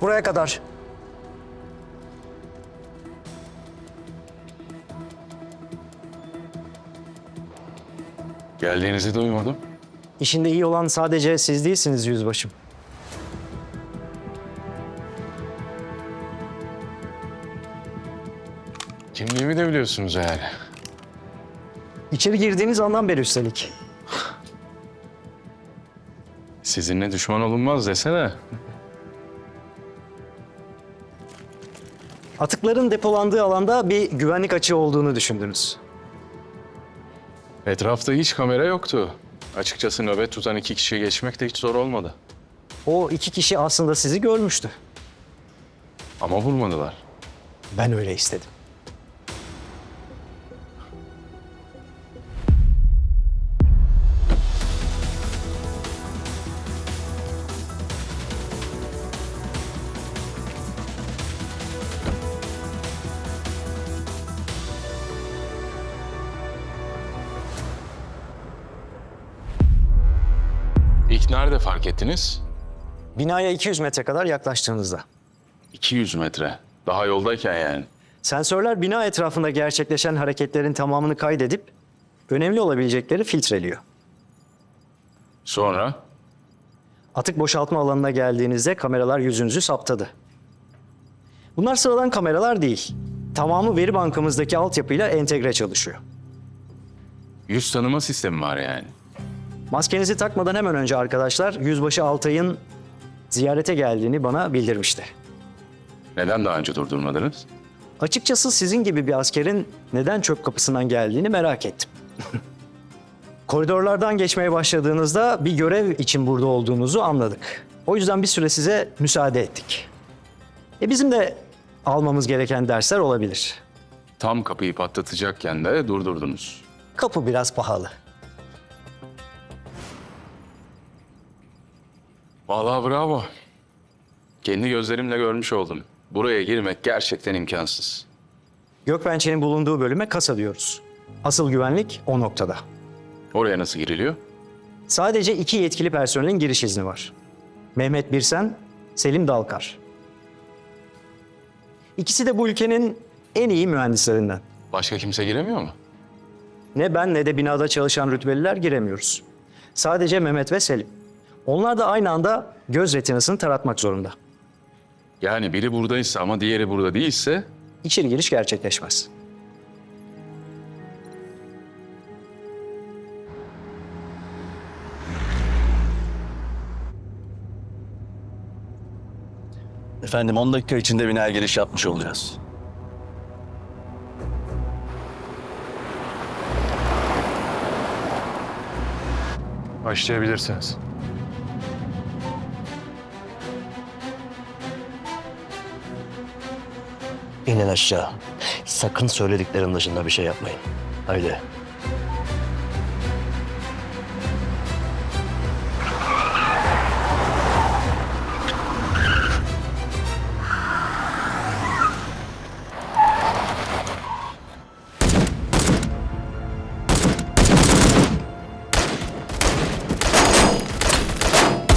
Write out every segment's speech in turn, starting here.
Buraya kadar. Geldiğinizi duymadım. İşinde iyi olan sadece siz değilsiniz yüzbaşım. Kimliğimi de biliyorsunuz yani. İçeri girdiğiniz andan beri üstelik. Sizinle düşman olunmaz desene. Atıkların depolandığı alanda bir güvenlik açığı olduğunu düşündünüz. Etrafta hiç kamera yoktu. Açıkçası nöbet tutan iki kişiye geçmek de hiç zor olmadı. O iki kişi aslında sizi görmüştü. Ama vurmadılar. Ben öyle istedim. Nerede fark ettiniz? Binaya 200 metre kadar yaklaştığınızda. 200 metre. Daha yoldayken yani. Sensörler bina etrafında gerçekleşen hareketlerin tamamını kaydedip önemli olabilecekleri filtreliyor. Sonra? Atık boşaltma alanına geldiğinizde kameralar yüzünüzü saptadı. Bunlar sıradan kameralar değil. Tamamı veri bankamızdaki altyapıyla entegre çalışıyor. Yüz tanıma sistemi var yani. Maskenizi takmadan hemen önce arkadaşlar Yüzbaşı Altay'ın ziyarete geldiğini bana bildirmişti. Neden daha önce durdurmadınız? Açıkçası sizin gibi bir askerin neden çöp kapısından geldiğini merak ettim. Koridorlardan geçmeye başladığınızda bir görev için burada olduğunuzu anladık. O yüzden bir süre size müsaade ettik. E bizim de almamız gereken dersler olabilir. Tam kapıyı patlatacakken de durdurdunuz. Kapı biraz pahalı. Vallahi bravo. Kendi gözlerimle görmüş oldum. Buraya girmek gerçekten imkansız. Gökbençe'nin bulunduğu bölüme kasa diyoruz. Asıl güvenlik o noktada. Oraya nasıl giriliyor? Sadece iki yetkili personelin giriş izni var. Mehmet Birsen, Selim Dalkar. İkisi de bu ülkenin en iyi mühendislerinden. Başka kimse giremiyor mu? Ne ben ne de binada çalışan rütbeliler giremiyoruz. Sadece Mehmet ve Selim. Onlar da aynı anda göz retinasını taratmak zorunda. Yani biri buradaysa ama diğeri burada değilse İçeri giriş gerçekleşmez. Efendim 10 dakika içinde biner giriş yapmış olacağız. başlayabilirsiniz. İnin aşağı. Sakın söylediklerim dışında bir şey yapmayın. Haydi.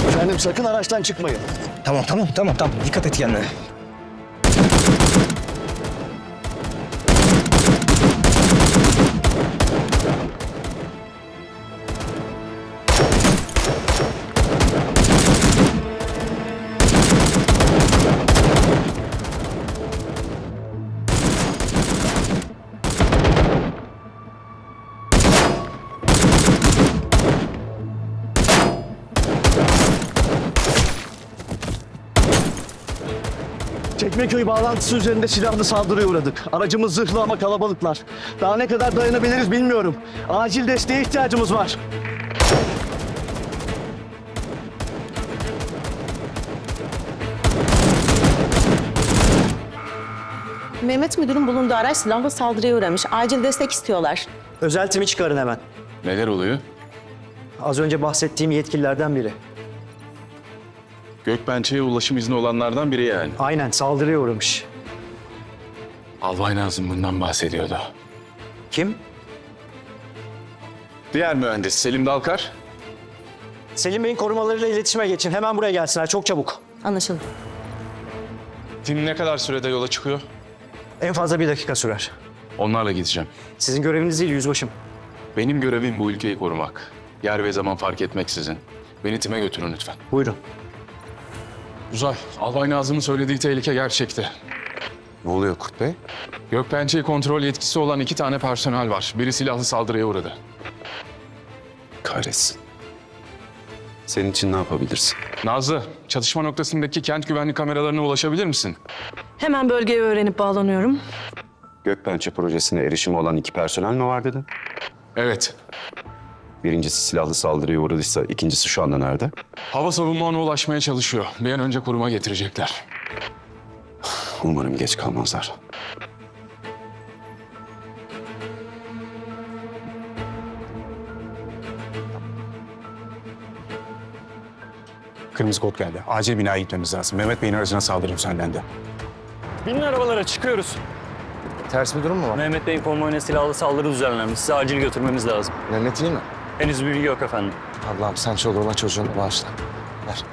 Efendim sakın araçtan çıkmayın. Tamam tamam tamam tamam. Dikkat et kendine. Çekmeköy bağlantısı üzerinde silahlı saldırıya uğradık. Aracımız zırhlı ama kalabalıklar. Daha ne kadar dayanabiliriz bilmiyorum. Acil desteğe ihtiyacımız var. Mehmet Müdür'ün bulunduğu araç silahlı saldırıya uğramış. Acil destek istiyorlar. Özel timi çıkarın hemen. Neler oluyor? Az önce bahsettiğim yetkililerden biri. Gökbençe'ye ulaşım izni olanlardan biri yani. Aynen saldırıya uğramış. Albay Nazım bundan bahsediyordu. Kim? Diğer mühendis Selim Dalkar. Selim Bey'in korumalarıyla iletişime geçin. Hemen buraya gelsinler çok çabuk. Anlaşıldı. Tim ne kadar sürede yola çıkıyor? En fazla bir dakika sürer. Onlarla gideceğim. Sizin göreviniz değil yüzbaşım. Benim görevim bu ülkeyi korumak. Yer ve zaman fark etmeksizin. Beni time götürün lütfen. Buyurun. Uzay, Albay Nazım'ın söylediği tehlike gerçekti. Ne oluyor Kurt Bey? Gökpençe'yi kontrol yetkisi olan iki tane personel var. Biri silahlı saldırıya uğradı. Kahretsin. Senin için ne yapabilirsin? Nazlı, çatışma noktasındaki kent güvenlik kameralarına ulaşabilir misin? Hemen bölgeyi öğrenip bağlanıyorum. Gökpençe projesine erişimi olan iki personel mi var dedin? Evet. Birincisi silahlı saldırıya uğradıysa ikincisi şu anda nerede? Hava savunma ona ulaşmaya çalışıyor. Bir an önce koruma getirecekler. Umarım geç kalmazlar. Kırmızı kod geldi. Acil binaya gitmemiz lazım. Mehmet Bey'in aracına saldırı düzenlendi. Binin arabalara çıkıyoruz. Ters bir durum mu var? Mehmet Bey'in konvoyuna silahlı saldırı düzenlenmiş. Sizi acil götürmemiz lazım. Mehmet iyi mi? Henüz bilgi yok efendim. Allah'ım sen çoluğuna çocuğuna bağışla. Ver.